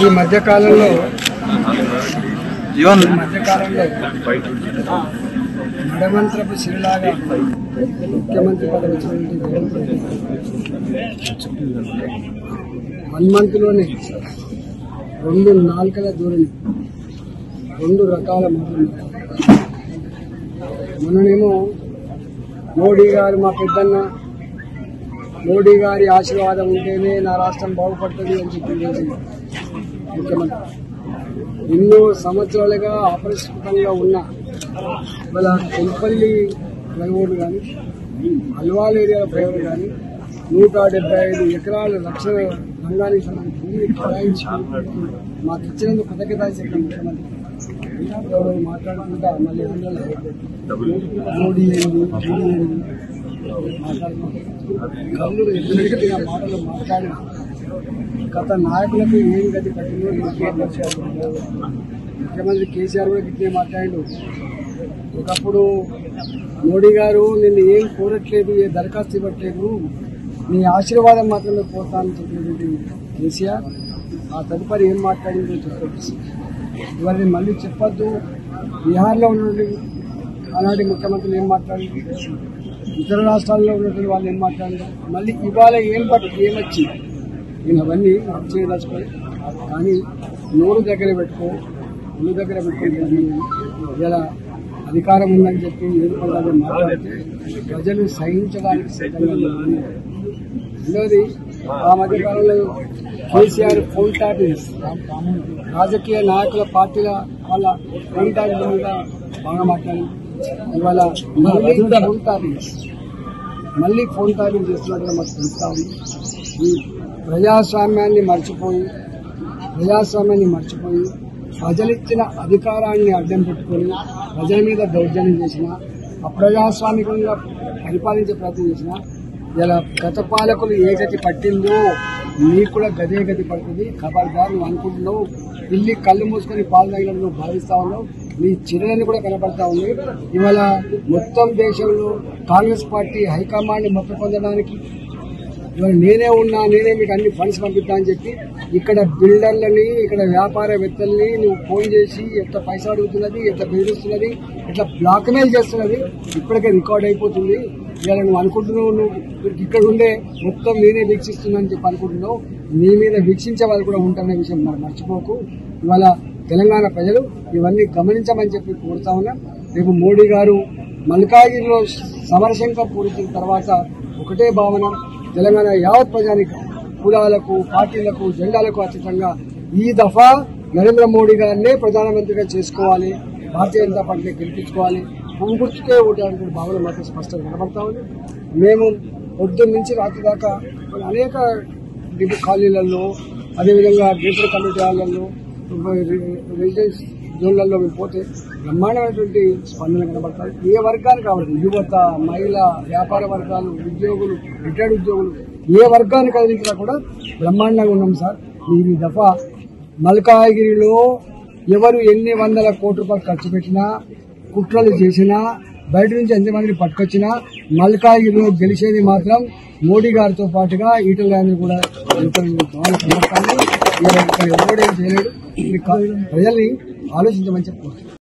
ఈ మధ్య కాలంలో జీవన్ ఈ మధ్య కాలంలో నడమంత్రపు శిలాగా ముఖ్యమంత్రి పదవి వన్ మంత్లోనే రెండు నాలుకల దూరం రెండు రకాల మాటలు మొన్ననేమో మోడీ గారు మా పెద్దన్న మోడీ గారి ఆశీర్వాదం ఉంటేనే నా రాష్ట్రం బాగుపడుతుంది అని చెప్పి ముఖ్యమంత్రి. ఎన్నో సంవత్సరాలుగా అపరిష్కృతంగా ఉన్న ఇవాళ తెంపల్లి ఫ్లైఓవర్ కానీ అల్వాల్ ఏరియా ఫ్లైఓవర్ కానీ నూట డెబ్బై ఐదు ఎకరాల రక్షణ రంగానికి సంబంధించి కేటాయించి మాకు ఇచ్చినందుకు కృతజ్ఞత చెప్పిన ముఖ్యమంత్రి. మాట్లాడుకుంటా మళ్ళీ మోడీ ఏంది మోడీ మాటలు మాట్లాడిన గత నాయకులకు ఏం గతి పట్టిందో నాకే తెలుసు. ముఖ్యమంత్రి కేసీఆర్ కూడా ఇట్లే మాట్లాడు ఒకప్పుడు మోడీ గారు నిన్ను ఏం కోరట్లేదు ఏ దరఖాస్తు ఇవ్వట్లేదు నీ ఆశీర్వాదం మాత్రమే పోతానని చెప్పేది కేసీఆర్ ఆ తదుపరి ఏం మాట్లాడిందో చెప్పచ్చు. ఇవన్నీ మళ్ళీ చెప్పొద్దు. బీహార్లో ఉన్నటువంటి ఆనాటి ముఖ్యమంత్రులు ఏం మాట్లాడింది ఇతర రాష్ట్రాల్లో ఉన్నటువంటి వాళ్ళు ఏం మాట్లాడారు? మళ్ళీ ఇవాళ ఏం పట్టు ఏమొచ్చి నేను అవన్నీ రద్దు చేయదలుచుకోవాలి కానీ నోరు దగ్గర పెట్టుకో ఒళ్ళు దగ్గర పెట్టుకుంటే ఇలా అధికారం ఉందని చెప్పి ఏది పడాలని మాట్లాడితే ప్రజలు సహించడానికి సిద్ధంగా రెండవది ఆ మధ్య కాలంలో కేసీఆర్ ఫోన్ ట్యాపింగ్స్ రాజకీయ నాయకుల పార్టీల వాళ్ళ ఫోన్ ట్యాపింగ్ మీద బాగా మాట్లాడి ఇవాళ మళ్ళీ ఫోన్ ట్యాపింగ్స్ మళ్ళీ ఫోన్ ట్యాపింగ్ చేస్తున్నట్టుగా మాకు తెలుస్తా ఉంది. ఈ ప్రజాస్వామ్యాన్ని మర్చిపోయి ప్రజాస్వామ్యాన్ని మర్చిపోయి ప్రజలిచ్చిన అధికారాన్ని అడ్డం పెట్టుకొని ప్రజల మీద దౌర్జన్యం చేసిన అప్రజాస్వామికంగా పరిపాలించే ప్రయత్నం చేసిన ఇలా గత పాలకులు ఏ గతి పట్టిందో నీకు కూడా గదే గతి పడుతుంది. ఖబర్దారు నువ్వు అనుకుంటున్నావు. పిల్లి కళ్ళు మూసుకొని పాలు తాగిన నువ్వు భావిస్తా ఉన్నావు. మీ చిరునని కూడా కనపడతా ఉంది. ఇవాళ మొత్తం దేశంలో కాంగ్రెస్ పార్టీ హైకమాండ్ మొత్తం పొందడానికి ఇవాళ నేనే ఉన్నా నేనే మీకు అన్ని ఫండ్స్ పంపిస్తా అని చెప్పి ఇక్కడ బిల్డర్లని ఇక్కడ వ్యాపారవేత్తల్ని నువ్వు ఫోన్ చేసి ఎంత పైసా అడుగుతున్నది ఎంత బెదిరిస్తున్నది ఎట్లా బ్లాక్మెయిల్ చేస్తున్నది ఇప్పటికే రికార్డ్ అయిపోతుంది. ఇవాళ నువ్వు అనుకుంటున్నావు నువ్వు ఇక్కడ ఉండే మొత్తం నేనే వీక్షిస్తున్నా అని చెప్పి అనుకుంటున్నావు. నీ మీద వీక్షించే వాళ్ళు కూడా ఉంటారనే విషయం మనం మర్చిపోకు. ఇవాళ తెలంగాణ ప్రజలు ఇవన్నీ గమనించమని చెప్పి కోరుతా ఉన్నా. రేపు మోడీ గారు మల్కాగిరిలో సమరశంఖం పూరించిన తర్వాత ఒకటే భావన తెలంగాణ యావత్ ప్రజానికి కులాలకు పార్టీలకు జెండాలకు అతీతంగా ఈ దఫా నరేంద్ర మోడీ గారినే ప్రధానమంత్రిగా చేసుకోవాలి భారతీయ జనతా పార్టీని గెలిపించుకోవాలి. గుర్తుకే ఓటానికి భావన మాకు స్పష్టంగా కనబడతా ఉంది. మేము పొద్దున్న నుంచి రాత్రి దాకా అనేక డిపో కాలనీలలో అదేవిధంగా గేటెడ్ కమ్యూనిటీ హాళ్ళలో రెసిడెన్స్ జోన్లలో మేము బ్రహ్మాండమైనటువంటి స్పందన కనబడతాయి. ఏ వర్గానికి కావాలి యువత మహిళ వ్యాపార వర్గాలు ఉద్యోగులు రిటైర్డ్ ఉద్యోగులు ఏ వర్గానికి కలిగినా కూడా బ్రహ్మాండంగా ఉన్నాం సార్. ఈ దఫా మల్కాగిరిలో ఎవరు ఎన్ని వందల కోట్ల రూపాయలు ఖర్చు పెట్టినా కుట్రలు చేసినా బయట నుంచి ఎంతమందిని పట్టుకొచ్చినా మల్కాగిరిలో గెలిచేది మాత్రం మోడీ గారితో పాటుగా ఈటల గారిని కూడా ఇతరులు భావన ఎవడేం చేయలేడు. ప్రజల్ని ఆలోచించమని చెప్పుకోవచ్చు